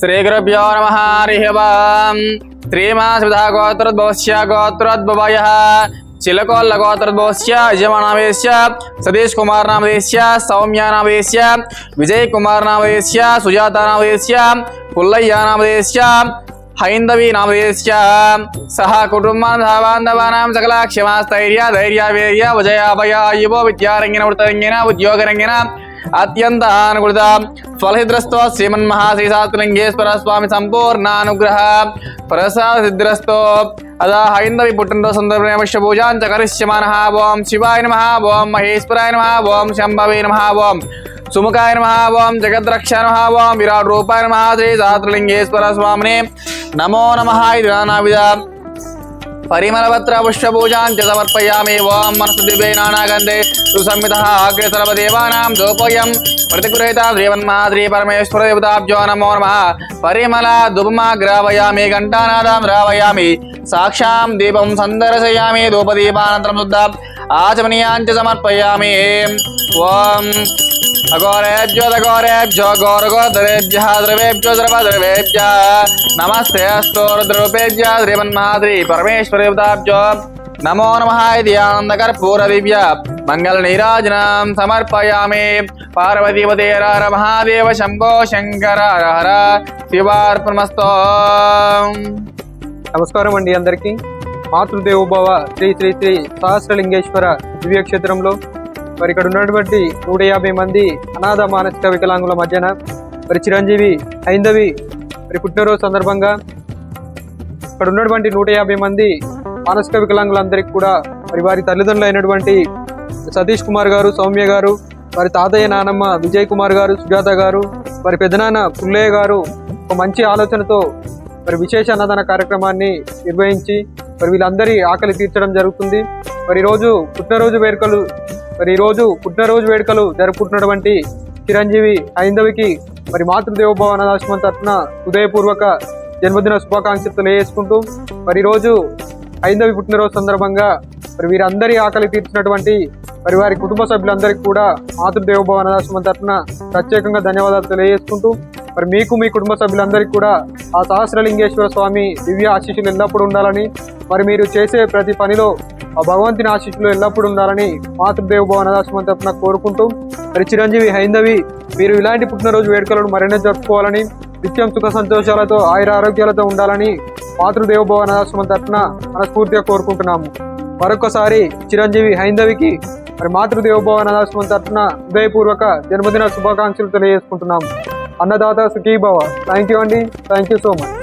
శ్రీగురుభ్యో నమ హరి ఓం శ్రీమాసుధా గోత్రోద్భవస్య గోత్రోద్భవయ చిలకోల్ల గోత్రోద్భవస్య యజమానామేస్య సతీష్ కుమార్ నామదేశ్య సౌమ్య నామదేశ్య విజయ్ కుమార్ నామదేశ్య సుజాత నామదేశ్య పుల్లయ్య నామదేశ్య హైందవీ నామదేశ్య సహ కుటుంబాన్ బాంధవానాం సకల క్షమాస్థైర్య ధైర్య వీర్య విజయాభయ యువో విద్యారంగిన వృతరంగిన ఉద్యోగరంగిన అత్యంత అనుకృత ఫలహిద్రస్తో శ్రీమన్ శ్రీమన్మహాశ్రీశాస్త్రంగేశ్వర స్వామి సంపూర్ణానుగ్రహ ప్రసాద సిద్ధిరస్తో అదా హైందవి పుట్టినరోజు సందర్భంగా విశ్వ పూజాంచ కరిష్యమాన ఓం శివాయ నమ ఓం మహేశ్వరాయ నమ ఓం శంభవే నమ ఓం సుముఖాయ నమ ఓం జగద్రక్ష నమ ఓం విరాట్ రూపాయ నమ శ్రీ శాస్త్రలింగేశ్వర స్వామిని. నమో నమ ఇది నానావిధ పరిమళపత్ర పుష్పూజాంచ సమర్పయామి ఓం మనస్పతిభే నానాగంధే సుసంహిత అగ్రే సర్వదేవానాం దోపయం ప్రతిగృహీత శ్రీవన్మాద్రి పరమేశ్వర దేవతాబ్జో నమో నమ పరిమళ దుపమా గ్రావయామి ఘంటానాదం రావయామి సాక్షాం దీపం సందర్శయామి ధూపదీపానంతరం శుద్ధ ఆచమనీయాంచ సమర్పయామి ఓం అఘోరేభ్యో దఘోరేభ్యో ఘోరఘోదరేభ్య ద్రవేభ్యో ద్రవద్రవేభ్య నమస్తే అస్తో రుద్రూపేభ్య శ్రీమన్మాద్రి పరమేశ్వరేభ్యో నమో నమ ఇది ఆనందకర్పూర దివ్య. మంగళ నీరాజనం సమర్పయామి. పార్వతీపతే మహాదేవ శంభో శంకర హర. శివార్పణమస్తో. నమస్కారం అండి అందరికీ. మాతృదేవోభవ శ్రీ శ్రీ శ్రీ సహస్రలింగేశ్వర దివ్యక్షేత్రంలో మరి ఇక్కడ ఉన్నటువంటి నూట యాభై మంది అనాథ మానసిక వికలాంగుల మధ్యన మరి చిరంజీవి హైందవి మరి పుట్టినరోజు సందర్భంగా ఇక్కడ ఉన్నటువంటి నూట యాభై మంది మానసిక వికలాంగులందరికీ కూడా మరి వారి తల్లిదండ్రులు అయినటువంటి సతీష్ కుమార్ గారు సౌమ్య గారు వారి తాతయ్య నానమ్మ విజయ్ కుమార్ గారు సుజాత గారు వారి పెదనాన్న పుల్లయ్య గారు ఒక మంచి ఆలోచనతో మరి విశేష అన్నదాన కార్యక్రమాన్ని నిర్వహించి మరి వీళ్ళందరి ఆకలి తీర్చడం జరుగుతుంది. మరి ఈరోజు పుట్టినరోజు వేడుకలు మరి ఈరోజు పుట్టినరోజు వేడుకలు జరుపుకుంటున్నటువంటి చిరంజీవి హైందవికి మరి మాతృదేవోభవ అనాథాశ్రమం తరఫున హృదయపూర్వక జన్మదిన శుభాకాంక్షలు తెలియజేసుకుంటూ మరి ఈరోజు హైందవి పుట్టినరోజు సందర్భంగా మరి వీరందరి ఆకలి తీర్చినటువంటి మరి వారి కుటుంబ సభ్యులందరికీ కూడా మాతృదేవోభవ అనాథాశ్రమం తరఫున ప్రత్యేకంగా ధన్యవాదాలు తెలియజేసుకుంటూ మరి మీకు మీ కుటుంబ సభ్యులందరికీ కూడా ఆ సహస్రలింగేశ్వర స్వామి దివ్య ఆశీస్సులు ఎల్లప్పుడూ ఉండాలని మరి మీరు చేసే ప్రతి పనిలో ఆ భగవంతుని ఆశీస్సులు ఎల్లప్పుడూ ఉండాలని మాతృదేవోభవ అనాథాశ్రమం తరఫున కోరుకుంటూ మరి చిరంజీవి హైందవి మీరు ఇలాంటి పుట్టినరోజు వేడుకలను మరిన్నే జరుపుకోవాలని నిత్యం సుఖ సంతోషాలతో ఆయుర ఆరోగ్యాలతో ఉండాలని మాతృదేవోభవ అనాథాశ్రమం తరఫున మనస్ఫూర్తిగా కోరుకుంటున్నాము. మరొకసారి చిరంజీవి హైందవికి మరి మాతృదేవోభవ అనాథాశ్రమం తరఫున హృదయపూర్వక జన్మదిన శుభాకాంక్షలు తెలియజేసుకుంటున్నాము. అన్నదాత సుఖీభవ. థ్యాంక్ యూ అండి. Thank you so much